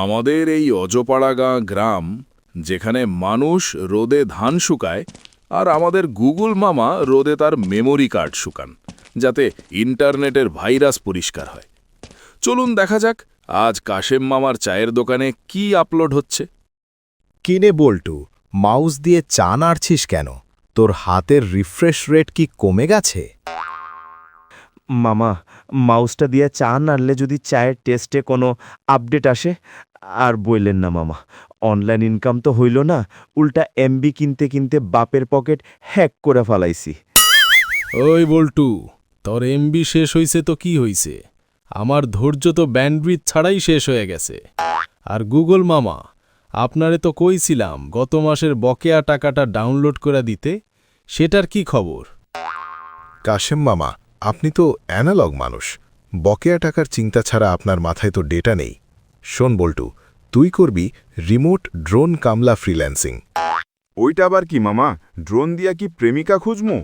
আমাদের এই অজপাড়াগাঁ গ্রাম, যেখানে মানুষ রোদে ধান শুকায় আর আমাদের গুগল মামা রোদে তার মেমোরি কার্ড শুকান, যাতে ইন্টারনেটের ভাইরাস পরিষ্কার হয়। চলুন দেখা যাক আজ কাশেম মামার চায়ের দোকানে কি আপলোড হচ্ছে। কিনে বল্টু, মাউস দিয়ে চা নাড়ছিস কেন? তোর হাতের রিফ্রেশ রেট কি কমে গেছে? মামা মাউসটা দিয়ে চা নাড়লে যদি চায়ের টেস্টে কোনো আপডেট আসে? আর বললেন না মামা অনলাইন ইনকাম তো হইল না উল্টা এমবি কিনতে কিনতে বাপের পকেট হ্যাক করে ফালাইছি। ওই বল্টু তোর এমবি শেষ হইছে তো কি হইছে? আমার ধৈর্য তো ব্যান্ডউইথ ছাড়াই শেষ হয়ে গেছে। আর গুগল মামা আপনারে তো কইছিলাম গত মাসের বকেয়া টাকাটা ডাউনলোড করে দিতে সেটার কি খবর? কাশেম মামা আপনি তো অ্যানালগ মানুষ। বকেয়া টাকার চিন্তা ছাড়া আপনার মাথায় তো ডেটা নেই। শোন বল্টু তুই করবি রিমোট ড্রোন কামলা ফ্রিল্যান্সিং। ওইটা আবার কি মামা? ড্রোন দিয়া কি প্রেমিকা খুঁজমু?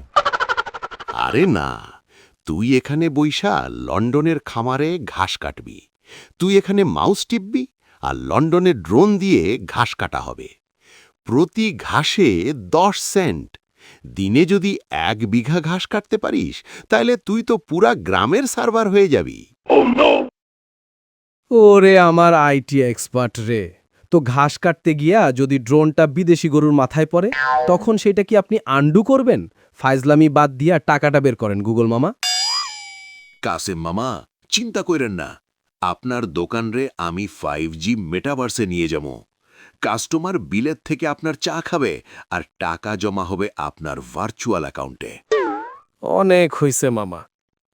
আরে না তুই এখানে বইসা লন্ডনের খামারে ঘাস কাটবি। তুই এখানে মাউস টিপবি আর লন্ডনের ড্রোন দিয়ে ঘাস কাটা হবে। প্রতি ঘাসে দশ সেন্ট দিনে যদি এক বিঘা ঘাস কাটতে পারিস তাহলে তুই তো পুরা গ্রামের সার্ভার হয়ে যাবি। ওরে আমার আইটি এক্সপার্ট রে। তো ঘাস কাটতে গিয়া যদি ড্রোনটা বিদেশি গরুর মাথায় পড়ে তখন সেটা কি আপনি আন্ডু করবেন? ফাইজলামি বাদ দিয়া টাকাটা বের করেন গুগল মামা। কাসেম মামা চিন্তা করেন না। আপনার দোকান রে আমি ফাইভ জি মেটাভার্সে নিয়ে যাব। কাস্টমার বিলের থেকে আপনার চা খাবে আর টাকা জমা হবে আপনার ভার্চুয়াল অ্যাকাউন্টে। অনেক হইছে মামা।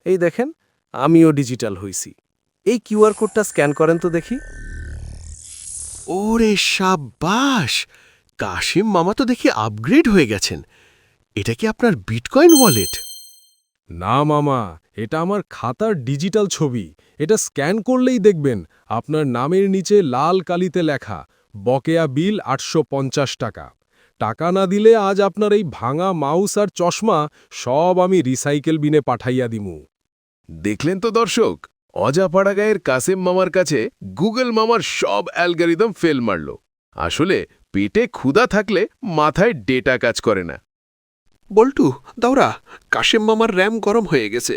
এই দেখেন আমিও ডিজিটাল হইছি। এই কিউআর কোডটা স্ক্যান করেন তো দেখি। ওরে সাব্বাস! কাশিম মামা তো দেখি আপগ্রেড হয়ে গেছেন। এটা কি আপনার বিটকয়েন ওয়ালেট? না মামা এটা আমার খাতার ডিজিটাল ছবি। এটা স্ক্যান করলেই দেখবেন আপনার নামের নিচে লাল কালিতে লেখা। বকেয়া বিল আটশো পঞ্চাশ টাকা। টাকা না দিলে আজ আপনার এই ভাঙা মাউস আর চশমা সব আমি রিসাইকেল বিনে পাঠাইয়া দিমু। দেখলেন তো দর্শক অজাপাড়া গায়ের কাসেম মামার কাছে গুগল মামার সব অ্যালগারিদম ফেল মারল। আসলে পেটে ক্ষুধা থাকলে মাথায় ডেটা কাজ করে না। বল্টু দাওরা কাশেম মামার র্যাম গরম হয়ে গেছে।